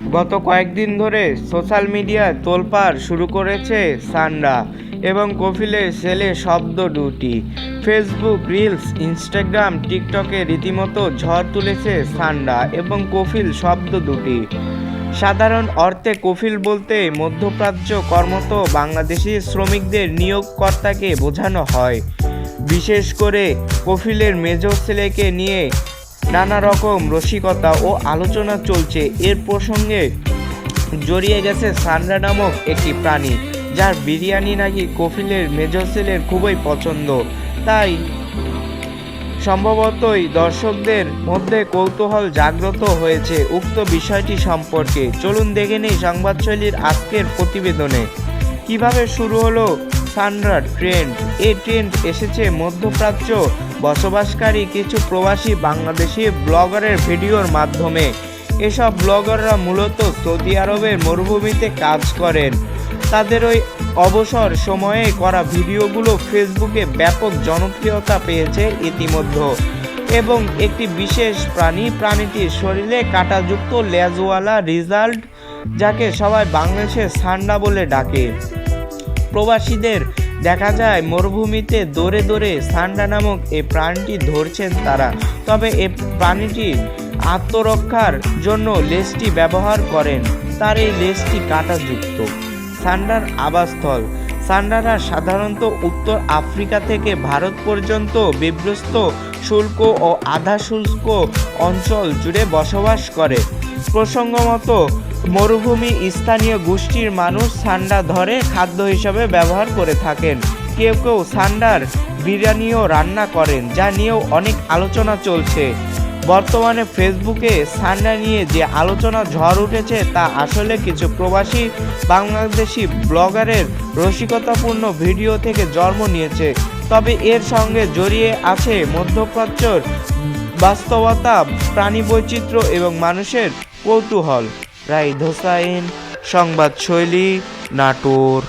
গত কয়েকদিন ধরে সোশ্যাল মিডিয়ায় তোলপাড় শুরু করেছে সান্ডা এবং কফিলের ছেলে শব্দ দুটি। ফেসবুক রিলস ইনস্টাগ্রাম টিকটকে রীতিমতো ঝড় তুলেছে সান্ডা এবং কফিল শব্দ দুটি। সাধারণ অর্থে কফিল বলতে মধ্যপ্রাচ্য কর্মত বাংলাদেশি শ্রমিকদের নিয়োগকর্তাকে বোঝানো হয়। বিশেষ করে কফিলের মেজ ছেলেকে নিয়ে নানা রকম রসিকতা ও আলোচনা চলছে। এর প্রসঙ্গে জড়িয়ে গেছে সান্ডা নামক একটি প্রাণী, যার বিরিয়ানি নাকি কফিলের মেজ ছেলের খুবই পছন্দ। তাই সম্ভবতই দর্শকদের মধ্যে কৌতূহল জাগ্রত হয়েছে উক্ত বিষয়টি সম্পর্কে। চলুন দেখে নেই সংবাদশৈলীর আজকের প্রতিবেদনে। কীভাবে শুরু হলো সানরার ট্রেন্ড এই ট্রেন্ড এসেছে। মধ্যপ্রাচ্য বসবাসকারী কিছু প্রবাসী বাংলাদেশি ব্লগারের ভিডিওর মাধ্যমে। এসব ব্লগাররা মূলত সৌদি আরবের মরুভূমিতে কাজ করেন। তাদের ওই অবসর সময়ে করা ভিডিওগুলো ফেসবুকে ব্যাপক জনপ্রিয়তা পেয়েছে ইতিমধ্যে এবং একটি বিশেষ প্রাণী, প্রাণীটির শরীরে কাঁটাযুক্ত লেজওয়ালা রিজাল্ট, যাকে সবাই বাংলাদেশে সান্ডা বলে ডাকে। প্রবাসীদের। দেখা যায়, মরুভূমিতে দৌড়ে দৌড়ে সান্ডা নামক এই প্রাণীটি ধরছেন তারা। তবে এ প্রাণীটি আত্মরক্ষার জন্য লেজটি ব্যবহার করেন। তার এই লেজটি কাঁটাযুক্ত। সান্ডার আবাসস্থল। সান্ডারা সাধারণত উত্তর আফ্রিকা থেকে ভারত পর্যন্ত বিভ্রস্ত, শুল্ক ও আধা শুল্ক অঞ্চল জুড়ে বসবাস করে। প্রসঙ্গমত মরুভূমি স্থানীয় গোষ্ঠীর মানুষ সান্ডা ধরে খাদ্য হিসাবে ব্যবহার করে থাকেন। কেউ কেউ সান্ডার বিরিয়ানিও রান্না করেন, যা নিয়েও অনেক আলোচনা চলছে। বর্তমানে ফেসবুকে সান্ডা নিয়ে যে আলোচনা ঝড় উঠেছে, তা আসলে কিছু প্রবাসী বাংলাদেশি ব্লগারের রসিকতাপূর্ণ ভিডিও থেকে জন্ম নিয়েছে। তবে এর সঙ্গে জড়িয়ে আছে মধ্যপ্রাচ্যর বাস্তবতা প্রাণী বৈচিত্র্য এবং মানুষের কৌতূহল। রাইদ হোসাইন সংবাদ শৈলী নাটোর।